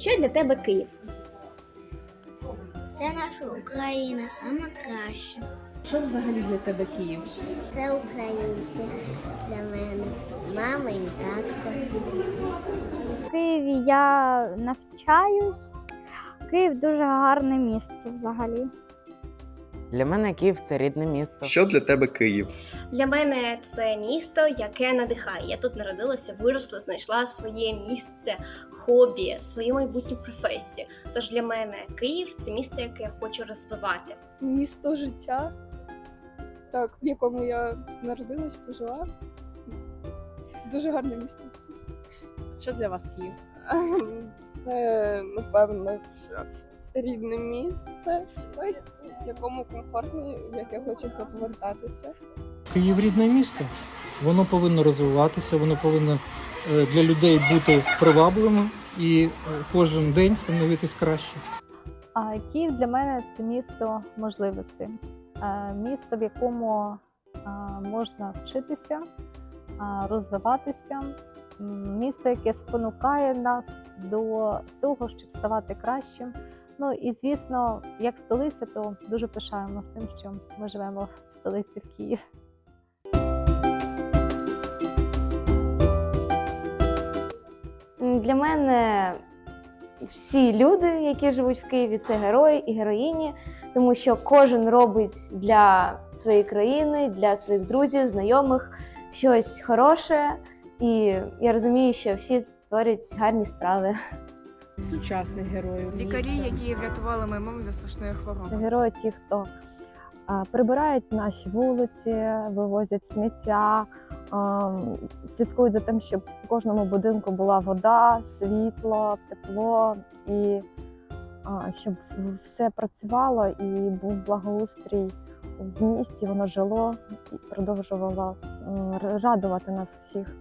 Що для тебе Київ? Це наша Україна, сама краща. Що взагалі для тебе Київ? Це українці для мене. Мама і татко. В Києві я навчаюсь. Київ дуже гарне місце взагалі. Для мене Київ це рідне місто. Що для тебе Київ? Для мене це місто, яке надихає. Я тут народилася, виросла, знайшла своє місце, хобі, свою майбутню професію. Тож для мене Київ це місто, яке я хочу розвивати. місто життя, так, в якому я народилась, прожила. Дуже гарне місто. Що для вас Київ? Це, напевно, що рідне місце, в якому комфортно, в яке хочеться повертатися. Київ рідне місто. Воно повинно розвиватися, воно повинно е, для людей бути привабливим і е, кожен день становитись краще. А Київ для мене це місто можливостей, Е, місто, в якому можна вчитися, розвиватися, місто, яке спонукає нас до того, щоб ставати кращим. Ну і звісно, як столиця, то дуже пишаємося тим, що ми живемо в столиці в Києві. Для мене всі люди, які живуть в Києві, це герої і героїні, тому що кожен робить для своєї країни, для своїх друзів, знайомих щось хороше. І я розумію, що всі творять гарні справи. Сучасних героїв. Лікарі, які врятували мою маму від страшної хвороби. Герої ті, хто а, прибирають наші вулиці, вивозять сміття, слідкують за тим, щоб в кожному будинку була вода, світло, тепло і щоб все працювало і був благоустрій в місті, воно жило і продовжувало радувати нас всіх.